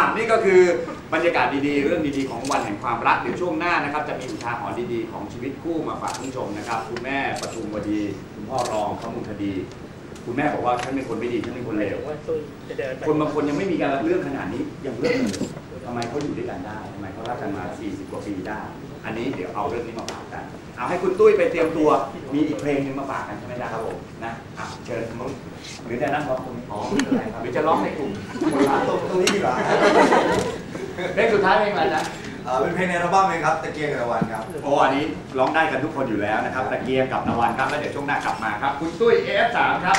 าวนี่ก็คือบรรยากาศดีๆ เรื่องดีๆของวันแห่งความรักเดี๋ยวช่วงหน้านะครับจะมีอุทาหรณ์ดีๆของชีวิตคู่มาฝากคุณผู้ชมนะครับ คุณแม่ประทุมวดีคุณพ่อรองข้อมูลคดี คุณแม่บอกว่าฉันเป็นคนไม่ดีฉันเป็นคนเลวว่าตุ้ยจะเดินไปคนบางคนยังไม่มีการรับเรื่องขนาดนี้ยังเลิกกันเลยทำไมเขาอยู่ด้วยกันได้ทำไมเขารักกันมา40กว่าปีได้ อันนี้เดี๋ยวเอาเรื่องนี้มาฝากกัน เอาให้คุณตุ้ยไปเตรียมตัว มีอีกเพลงหนึงมาฝากกันใช่ไหมครับผมนะอะเชิญทางนู้นหรือจะนั่งร้องตรงนี้อ๋อไม่เป็นไรครับหรือจะร้องในกลุ่มตรงตรงนี้ดีกว่าเพลงสุดท้ายเพลงอะไรนะเอ่อเป็นเพลงในอัลบั้มเองครับตะเกียงกับตะวันครับ โอ้อันนี้ร้องได้กันทุกคนอยู่แล้วนะครับตะเกียงกับนวันครับแล้วเดี๋ยวช่วงหน้ากลับมาครับ คุณตุ้ย F3 ครับ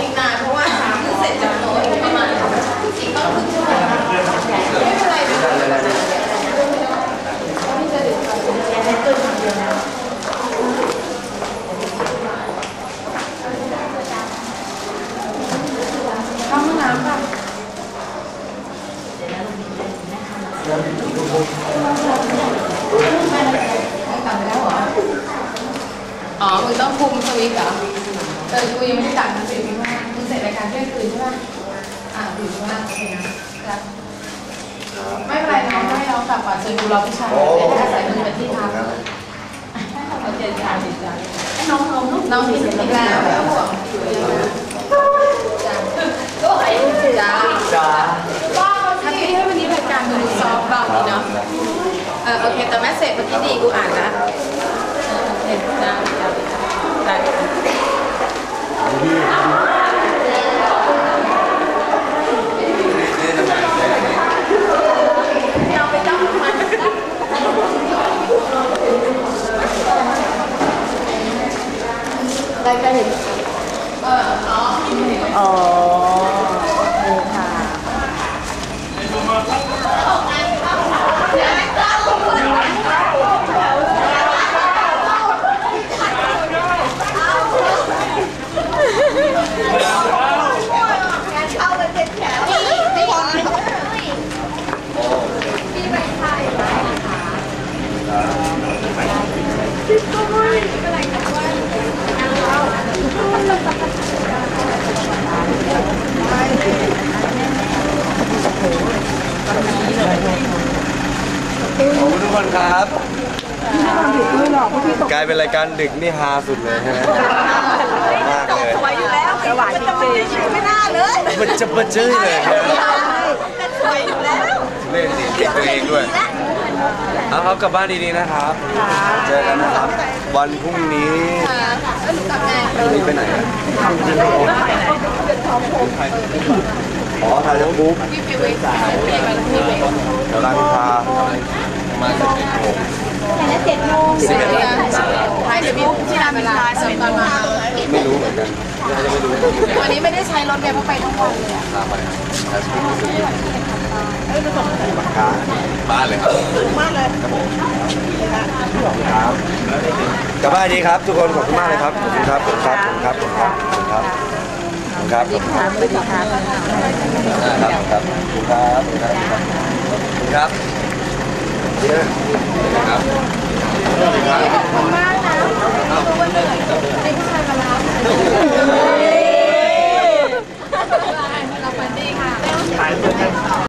อีกนานเพราะว่าคือเสร็จจากโน้ตประมาณจริงต้องครึ่งชั่วโมงไม่เป็นไรไม่เป็นไร เข้าห้องน้ำค่ะกลับไปแล้วเหร ออ๋อมึงต้องคุมสวิตช์เหรอเออกูยังไม่ได้ตัดนะสิพี่ว่ามึงเสร็จรายการเที่ยงคืนใช่ป่ะอ่าถือว่าโอเคนะครับไม่เป็นไรน้องให้น้องกลับก่อนเชิญดูเราผู้ชายเดี๋ยวถ้าใส่มือเป็นที่ทับโอเคจ้าจ้าน้องน้องน้องที่เสร็จแล้วแล้วห่วงจ้าจ้าจ้า ทักที่ให้วันนี้รายการดูซอฟต์เบาดีเนาะ เออโอ เคแต่แมสเซจเมื่อกี้ดีกูอ่านนะเออโอเคจ้าจ้าจ้าเราไปจ้องมันได้ก็เห็นเอออ๋อ คุณทุกคนครับ กลายเป็นรายการดึกนี่ฮาสุดเลยใช่ไหมมากเลยสวยอยู่แล้วสวยจริงๆไม่น่าเลยมันจะประจื้อเลยครับสวยอยู่แล้วเล่นดีคิดตัวเองด้วยเอาครับกลับบ้านดีๆนะครับ เจอกันนะครับ วันพรุ่งนี้แล้วหนูกลับแม่นี่ไปไหนอะอ๋อถ่ายยังบุ๊กพี่ไปเวทพี่ไปแล้วพี่เวทเดี๋ยวรามอินทราประ มาณสิบเอ็ดโมงสิบเอ็ดถ่ายเดี๋ยวมีที่ร้านเวลาตอนมาไม่รู้เหมือนกันน่าจะไม่รู้วันนี้ไม่ได้ใช้รถเมล์เพราะไปทั้งวันเลยอะพาไปใช้ชีวิตที่สุดบ้านเลยครับบ้านเลยครับผมครับกลับบ้านดีครับ ทุกคนขอบคุณมากเลยครับขอบคุณครับขอบคุณครับขอบคุณครับขอบคุณครับขอบคุณครับขอบคุณครับสวัสดีค่ะครับครับขอบคุณครับขอบคุณครับขอบคุณครับ ค